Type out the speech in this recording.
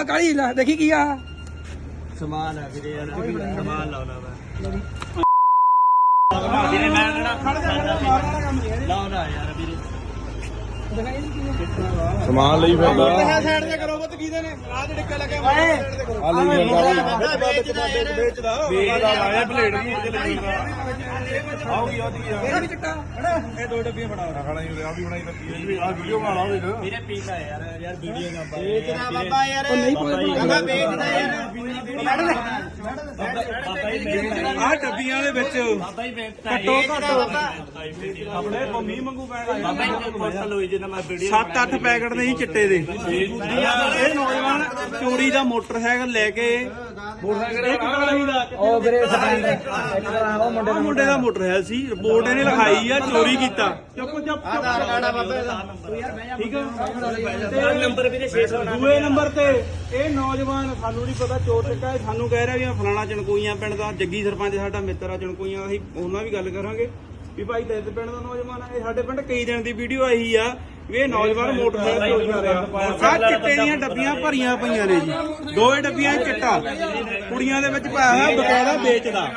ਆ ਕਾਲੀ ਲੈ ਦੇਖੀ ਕੀ ਆ? ਸਮਾਨ ਆ ਵੀਰੇ ਯਾਰ ਸਮਾਨ ਲਾਉਣਾ ਮੈਂ ਵੀਰੇ ਮੈਂ ਕਿਹੜਾ ਲਾਉਣਾ ਯਾਰ ਵੀਰੇ। ਸਮਾਨ ਲਈ ਫਿਰਦਾ। ਸਾਈਡ ਤੇ ਕਰੋ। ਕੀਦੇ ਨੇ? ਰਾਹ ਤੇ ਡਿੱਕੇ ਲੱਗੇ ਆ ਲਈ ਫਿਰਦਾ ਵੇਚਦਾ ਯਾਰ ਵੇਚਦਾ ਆਇਆ ਪਲੇਟ ਵੀ ਇਹਦੇ ਲਈ। ਆਉਗੀ ਆਦੀ ਆ ਇਹ ਵੀ ਚਿੱਟਾ ਇਹ ਦੋ ਡੱਬੀਆਂ ਫੜਾ ਖਾਣਾ ਹੀ ਆ ਵੀ ਬਣਾਈ ਲੱਗੀ ਆ ਵੀਡੀਓ ਬਣਾ ਲਾ ਵੇਖ। ਵੀਰੇ ਪੀਤਾ ਯਾਰ ਯਾਰ ਵੀਡੀਓ ਨਾ ਵੇਚਦਾ ਬਾਬਾ ਯਾਰ। ਉਹ ਨਹੀਂ ਕੋਈ ਵੇਚਦਾ ਯਾਰ। ਆ ਡੱਬੀਆਂ ਦੇ ਵਿੱਚ ਘੱਟੋ ਘੱਟ ਆਪਣੇ ਮੰਮੀ ਮੰਗੂ ਪੈਣ ਵੀਡੀਓ 7-8 ਪੈਕਟ ਨਹੀਂ ਚਿੱਟੇ ਦੇ ਇਹ ਨੌਜਵਾਨ ਚੋਰੀ ਦਾ ਮੋਟਰਸਾਈਕਲ ਲੈ ਕੇ। ਮੋਟਰਸਾਈਕਲ ਇੱਕ ਕਲਾਹੀ ਦਾ ਉਹ ਵੀਰੇ ਸਟੈਂਡ ਇੱਕ ਵਾਰ ਉਹ ਮੁੰਡੇ ਉਹ ਮੁੰਡੇ ਦਾ ਮੋਟਰਸਾਈਕਲ ਸੀ। ਰਿਪੋਰਟ ਇਹਨੇ ਲਿਖਾਈ ਆ ਚੋਰੀ ਕੀਤਾ। ਚੁੱਪ ਚੁੱਪ ਆਧਾਰ ਕਾਰਡ ਆ ਬਾਬਾ ਇਹਦਾ। ਠੀਕ ਆ? ਨੰਬਰ ਵੀਰੇ 600 ਦੂਏ ਨੰਬਰ ਤੇ ਇਹ ਨੌਜਵਾਨ ਸਾਨੂੰ ਨਹੀਂ ਪਤਾ ਚੋਰ ਚੱਕਾ ਇਹ ਸਾਨੂੰ ਕਹਿ ਰਿਹਾ ਵੀ ਮੈਂ ਫਲਾਣਾ ਚਣਕੂਈਆਂ ਪਿੰਡ ਦਾ ਜੱਗੀ ਸਰਪੰਚ ਸਾਡਾ ਮਿੱਤਰ ਆ ਚਣਕੂਈਆਂ ਅਸੀਂ ਉਹਨਾਂ ਵੀ ਗੱਲ ਕਰਾਂਗੇ। ਵੀ ਭਾਈ ਤੇਰੇ ਪਿੰਡ ਦਾ ਨੌਜਵਾਨ ਆ ਇਹ ਸਾਡੇ ਪਿੰਡ ਕਈ ਦਿਨ ਦੀ ਵੀਡੀਓ ਆਈ ਆ। ਇਹ ਨੌਜਵਾਨ ਮੋਟਰਸਾਈਕਲ ਚੋਰੀ ਕਰ ਰਿਹਾ। ਆ ਚਿੱਟੇ ਦੀਆਂ ਡੱਬੀਆਂ ਭਰੀਆਂ ਪਈਆਂ ਨੇ ਜੀ। ਦੋਏ ਡੱਬੀਆਂ ਚਿੱਟਾ। ਕੁੜੀਆਂ ਦੇ ਵਿੱਚ ਪਾਇਆ ਹੋਇਆ ਬਕਾਇਦਾ ਵੇਚਦਾ।